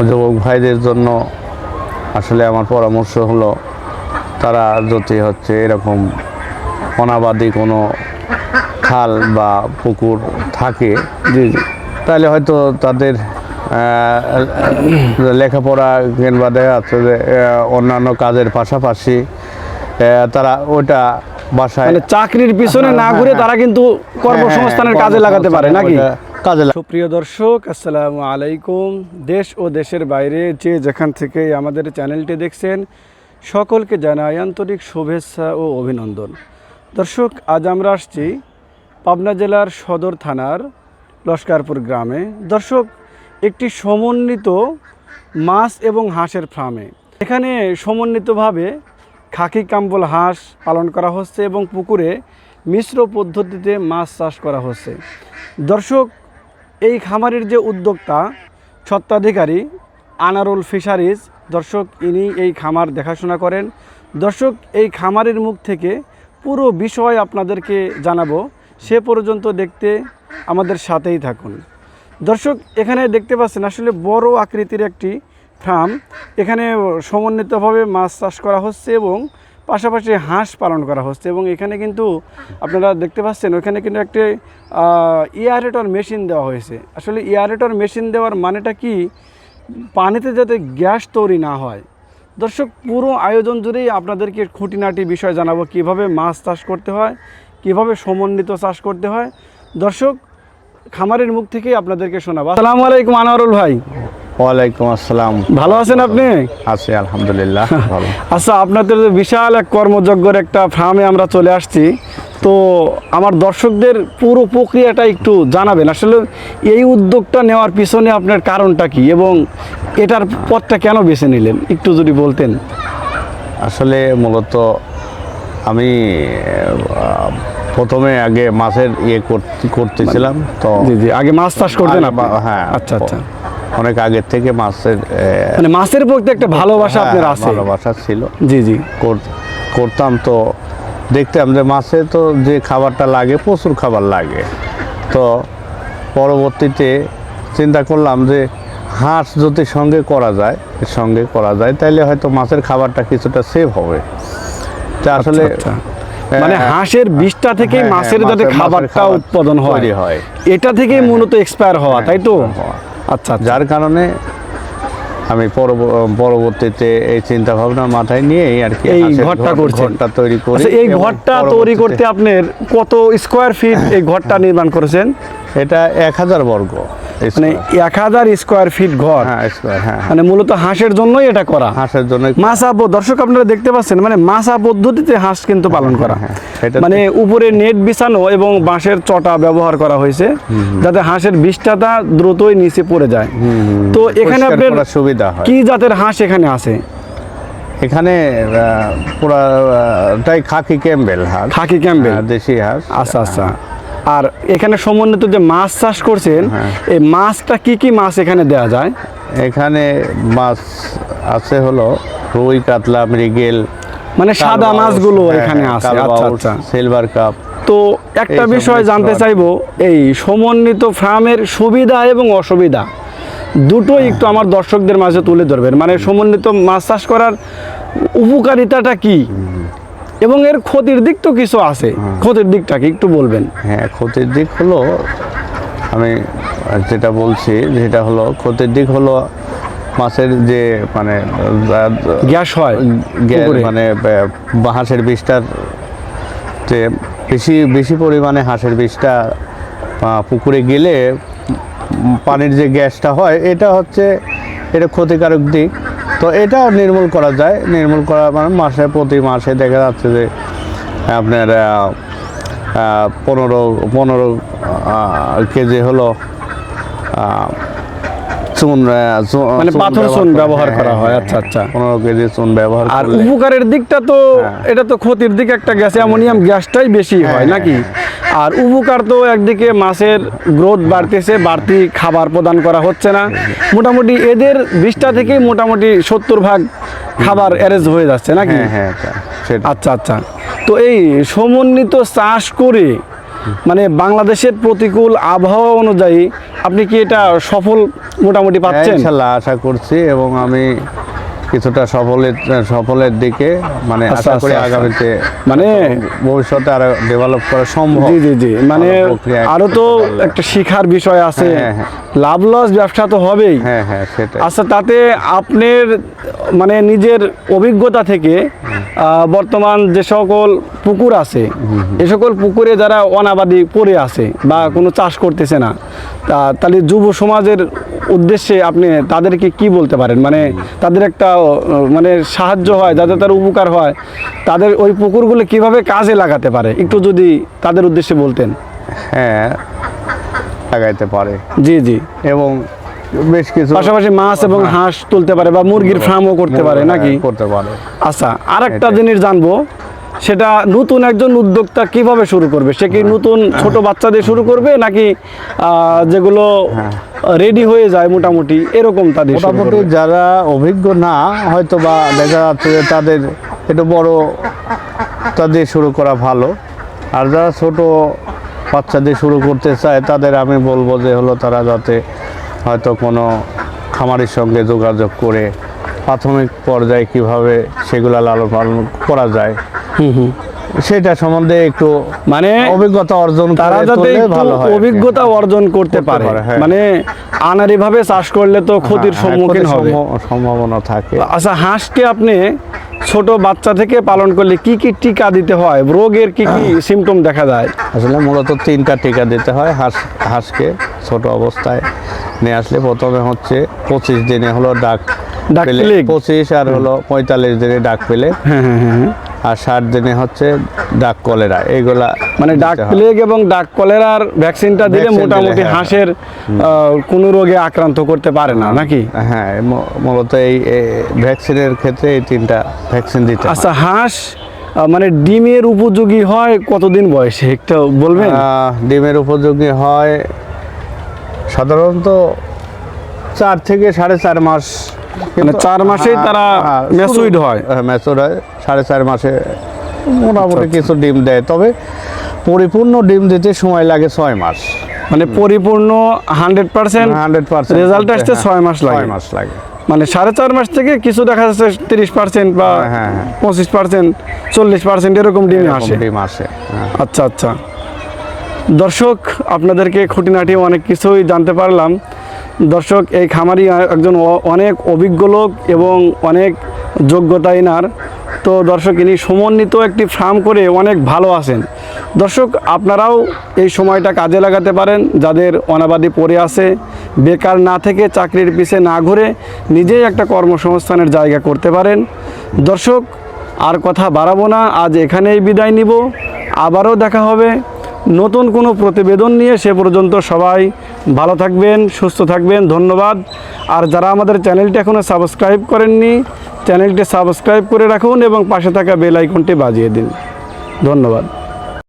যুবক ভাইদের জন্য আসলে আমার পরামর্শ হলো তারা যদি হচ্ছে এরকম অনাবাদী কোনো খাল বা পুকুর থাকে জি জি তাহলে হয়তো তাদের লেখাপড়া কিংবা দেখা যাচ্ছে যে অন্যান্য কাজের পাশাপাশি তারা ওটা বাসায় মানে চাকরির পিছনে না ঘুরে তারা কিন্তু কর্মসংস্থানের হ্যাঁ, কাজে লাগাতে পারে নাকি? কাজে সুপ্রিয় দর্শক, আসসালামু আলাইকুম। দেশ ও দেশের বাইরে যে যেখান থেকে আমাদের চ্যানেলটি দেখছেন, সকলকে জানাই আন্তরিক শুভেচ্ছা ও অভিনন্দন। দর্শক, আজ আমরা আসছি পাবনা জেলার সদর থানার লস্কারপুর গ্রামে। দর্শক, একটি সমন্বিত মাছ এবং হাঁসের ফার্মে। এখানে সমন্বিতভাবে খাকি কাম্বল হাঁস পালন করা হচ্ছে এবং পুকুরে মিশ্র পদ্ধতিতে মাছ চাষ করা হচ্ছে। দর্শক এই খামারের যে উদ্যোক্তা, স্বত্বাধিকারী আনারুল ফিশারিজ, দর্শক, ইনি এই খামার দেখাশোনা করেন। দর্শক, এই খামারের মুখ থেকে পুরো বিষয় আপনাদেরকে জানাব। সে পর্যন্ত দেখতে আমাদের সাথেই থাকুন। দর্শক, এখানে দেখতে পাচ্ছেন, আসলে বড় আকৃতির একটি ফার্ম। এখানে সমন্বিতভাবে মাছ চাষ করা হচ্ছে এবং পাশাপাশি হাঁস পালন করা হচ্ছে এবং এখানে কিন্তু আপনারা দেখতে পাচ্ছেন ওখানে কিন্তু একটি ইয়ারেটর মেশিন দেওয়া হয়েছে। আসলে ইয়ারেটর মেশিন দেওয়ার মানেটা কি? পানিতে যাতে গ্যাস তৈরি না হয়। দর্শক, পুরো আয়োজন জুড়েই আপনাদেরকে খুঁটিনাটি বিষয় জানাব, কীভাবে মাছ চাষ করতে হয়, কীভাবে সমন্বিত চাষ করতে হয়। দর্শক, খামারের মুখ থেকেই আপনাদেরকে শোনাবো। আসসালামু আলাইকুম আনোয়ারুল ভাই। ওয়ালাইকুম আসসালাম। ভালো আছেন আপনি? আছি আলহামদুলিল্লাহ ভালো। আচ্ছা আপনাদের যে বিশাল এক কর্মযজ্ঞর একটা ফার্মে আমরা চলে আসছি তো আমার দর্শকদের পুরো প্রক্রিয়াটা একটু জানাবেন। আসলে এই উদ্যোগটা নেওয়ার পিছনে আপনার কারণটা কি এবং এটার পথটা কেন বেছে নিলেন? একটু যদি বলতেন। আসলে মূলত আমি প্রথমে আগে মাছের ইয়ে করতে- করতেছিলাম তো আগে মাছ চাষ করতেন হ্যাঁ আচ্ছা আচ্ছা। অনেক আগের থেকে মাছের মানে মাছের প্রতি একটা ভালোবাসা আপনার হ্যাঁ, আছে। ভালোবাসা ছিল। জি জি। করতাম তো দেখতাম যে মাছে তো যে খাবারটা লাগে প্রচুর খাবার লাগে। তো পরবর্তীতে চিন্তা করলাম যে হাঁস যদি সঙ্গে করা যায় সঙ্গে করা যায় তাহলে হয়তো মাছের খাবারটা কিছুটা সেভ হবে। তা আসলে আচ্ছা, মানে হাঁসের বিষটা থেকে হ্যাঁ, মাছের হ্যাঁ, যাতে মাছের- মাছের খাবারটা উৎপাদন হয় এটা থেকেই মূলত এক্সপায়ার হওয়া তাই তো। আচ্ছা আচ্ছা। যার কারণে আমি পরব- পরবর্তীতে এই চিন্তা ভাবনা মাথায় নিয়ে আর কি এই ঘরটা ঘর- করছেন। ঘরটা তৈরি করি আচ্ছা, এই ঘরটা তৈরি করতে আপনার কত স্কোয়ার ফিট এই ঘরটা নির্মাণ করেছেন? এটা এক হাজার বর্গ। মানে এক হাজার স্কোয়ার ফিট ঘর। হ্যাঁ স্কোয়ার হ্যাঁ হ্যাঁ। মানে মূলত হাঁসের জন্যই এটা করা। হাঁসের জন্য মাছা দর্শক আপনারা দেখতে পাচ্ছেন মানে মাছা পদ্ধতিতে হাঁস কিন্তু পালন করা। হ্যাঁ, এটা মানে উপরে নেট বিছানো এবং বাঁশের চটা ব্যবহার করা হয়েছে যাতে হাঁসের বিষটাটা দ্রুতই নিচে পড়ে যায়। তো এখানে আপনার সুবিধা কি জাতের হাঁস এখানে আছে? এখানে আহ, পুরা আহ, খাকি ক্যাম্বেল হাঁস। খাকি ক্যাম্বেল। দেশি হাঁস। আচ্ছা আচ্ছা। আর এখানে সমন্বিত যে মাছ চাষ করছেন হ্যাঁ। এই মাছটা কি কি মাছ এখানে দেওয়া যায়? এখানে মাছ আছে হলো রুই কাতলা মৃগেল মানে সাদা মাছগুলো এখানে হ্যাঁ, আছে। আচ্ছা আচ্ছা। Silver cup. তো একটা বিষয় জানতে। চাইব এই সমন্বিত ফার্মের সুবিধা এবং অসুবিধা দুটোই একটু আমার দর্শকদের মাঝে তুলে ধরবেন। মানে সমন্বিত মাছ চাষ করার উপকারিতাটা কি? এবং এর ক্ষতির দিক তো কিছু আছে। ক্ষতির দিকটা কি একটু বলবেন? হ্যাঁ ক্ষতির দিক হলো আমি যেটা বলছি যেটা হলো ক্ষতির দিক হলো মাছের যে মানে গ্যাস হয় গ্যা- পুকুরে। মানে হাঁসের বিষটার যে বেশি বেশি পরিমাণে হাঁসের বিষটা পুকুরে গেলে পানির যে গ্যাসটা হয় এটা হচ্ছে এটা ক্ষতিকারক দিক। তো এটা নির্মূল করা যায়। নির্মূল করা মানে মাসে প্রতি মাসে দেখা যাচ্ছে যে আপনার পনেরো পনেরো কেজি হলো চুন মানে পাথর চুন ব্যবহার করা হ্যাঁ, হয় হ্যাঁ, আচ্ছা। আচ্ছা পনেরো কেজি চুন ব্যবহার আর উপকারের দিকটা তো হ্যাঁ। এটা তো ক্ষতির দিক একটা গ্যাস অ্যামোনিয়াম গ্যাসটাই বেশি হ্যাঁ, নাকি? আর উপকার তো একদিকে মাছের গ্রোথ বাড়তেছে বাড়তি খাবার প্রদান করা হচ্ছে না। মোটামুটি এদের বিশটা থেকেই মোটামুটি সত্তর ভাগ খাবার অ্যারেঞ্জ হয়ে যাচ্ছে নাকি? হ্যাঁ হ্যাঁ সেটা আচ্ছা আচ্ছা। তো এই সমন্বিত চাষ করে মানে বাংলাদেশের প্রতিকূল আবহাওয়া অনুযায়ী আপনি কি এটা সফল মোটামুটি পাচ্ছেন? ইনশাল্লাহ আশা করছি এবং আমি কিছুটা সফলের সফলের দিকে মানে আচ্ছা, আশা করি আচ্ছা, আচ্ছা। আগামীতে মানে ভবিষ্যতে আরও ডেভেলপ করা সম্ভব জি জি জি মানে আরও তো একটা শিখার বিষয় আছে হ্যাঁ, হ্যাঁ। লাভ লস ব্যবসা তো হবেই। হ্যাঁ হ্যাঁ সেটাই। আচ্ছা তাতে আপনার মানে নিজের অভিজ্ঞতা থেকে বর্তমান যে সকল পুকুর আছে এ সকল পুকুরে যারা অনাবাদি পড়ে আছে বা কোনো চাষ করতেছে না তা তাহলে যুব সমাজের উদ্দেশ্যে আপনি তাদেরকে কি বলতে পারেন? মানে তাদের একটা মানে সাহায্য হয় যাতে তার উপকার হয় তাদের ওই পুকুরগুলো কীভাবে কাজে লাগাতে পারে? একটু যদি তাদের উদ্দেশ্যে বলতেন। হ্যাঁ লাগাইতে পারে। জি জি। এবং বেশ কিছু পাশাপাশি মাছ এবং হাঁস তুলতে পারে বা মুরগির ফার্মও করতে পারে নাকি? হ্যাঁ, করতে পারে। আচ্ছা আর একটা জিনিস জানব সেটা নতুন একজন উদ্যোক্তা কীভাবে শুরু করবে? সে কি নতুন ছোট বাচ্চা দিয়ে শুরু করবে নাকি যেগুলো রেডি হয়ে যায় মোটামুটি এরকম তাদের মোটামুটি যারা অভিজ্ঞ না হয়তো বা দেখা যাচ্ছে যে তাদের একটু বড় তাদের শুরু করা ভালো। আর যারা ছোট বাচ্চাদের শুরু করতে চায় তাদের আমি বলব যে হলো তারা যাতে হয়তো কোনো খামারের সঙ্গে যোগাযোগ করে প্রাথমিক পর্যায়ে কীভাবে সেগুলা লালন পালন করা যায়। হুম হুম। সেটা সম্বন্ধে একটু মানে অভিজ্ঞতা অর্জন তারা যাতে ভালো হয় অভিজ্ঞতা অর্জন করতে পারে। হ্যাঁ। মানে আনারি ভাবে চাষ করলে তো ক্ষতির হ্যাঁ, সম্মুখীন ক্ষতির হবে। সম্ভাবনা থাকে। আচ্ছা হাঁসকে আপনি ছোট বাচ্চা থেকে পালন করলে কি কি টিকা দিতে হয়? রোগের কি কি সিমটম দেখা যায়? আসলে মূলত তিনটা টিকা দিতে হয় হাঁস হাঁসকে ছোট অবস্থায় নিয়ে আসলে। প্রথমে হচ্ছে পঁচিশ দিনে হলো ডাক ডাক। পঁচিশ আর হলো পঁয়তাল্লিশ দিনে ডাক পেলে। হ্যাঁ হ্যাঁ হ্যাঁ। আর ষাট দিনে হচ্ছে ডাক কলেরা এইগুলা মানে ডাক হয়। প্লেগ এবং ডাক কলেরার ভ্যাকসিনটা দিলে মোটামুটি হ্যাঁ, হাঁসের আহ, কোনো রোগে আক্রান্ত করতে পারে না নাকি? হ্যাঁ মূলত এই ভ্যাকসিনের ক্ষেত্রে এই তিনটা ভ্যাকসিন দিতে আচ্ছা হাঁস মানে ডিমের উপযোগী হয় কতদিন বয়সে একটা বলবেন? ডিমের উপযোগী হয় সাধারণত চার থেকে সাড়ে চার মাস চার মাসেই তারা হ্যাঁ, হয়? হ্যাঁ। ম্যাচুর হয় সাড়ে চার মাসে মোটামুটি কিছু ডিম দেয়। তবে পরিপূর্ণ ডিম দিতে সময় লাগে ছয় মাস। মানে পরিপূর্ণ hundred percent hundred percent result আসতে ছয় মাস লাগে। মাস লাগে। মানে সাড়ে চার মাস থেকে কিছু দেখা যাচ্ছে তিরিশ পার্সেন্ট বা হ্যাঁ, হ্যাঁ, হ্যাঁ। পঁচিশ পার্সেন্ট চল্লিশ পার্সেন্ট এরকম ডিম আসে। ডিম আসে হ্যাঁ। আচ্ছা আচ্ছা। দর্শক আপনাদেরকে খুঁটিনাটি অনেক কিছুই জানতে পারলাম। দর্শক, এই খামারি একজন অনেক অভিজ্ঞ লোক এবং অনেক যোগ্যতা এনার। তো দর্শক, ইনি সমন্বিত একটি ফার্ম করে অনেক ভালো আছেন। দর্শক, আপনারাও এই সময়টা কাজে লাগাতে পারেন। যাদের অনাবাদি পড়ে আছে, বেকার না থেকে চাকরির পিছে না ঘুরে নিজেই একটা কর্মসংস্থানের জায়গা করতে পারেন। দর্শক, আর কথা বাড়াবো না, আজ এখানেই বিদায় নিব। আবারও দেখা হবে। নতুন কোনো প্রতিবেদন নিয়ে সে পর্যন্ত সবাই ভালো থাকবেন, সুস্থ থাকবেন, ধন্যবাদ। আর যারা আমাদের চ্যানেলটি এখনও সাবস্ক্রাইব করেননি, চ্যানেলটি সাবস্ক্রাইব করে রাখুন এবং পাশে থাকা বেল আইকনটি বাজিয়ে দিন। ধন্যবাদ।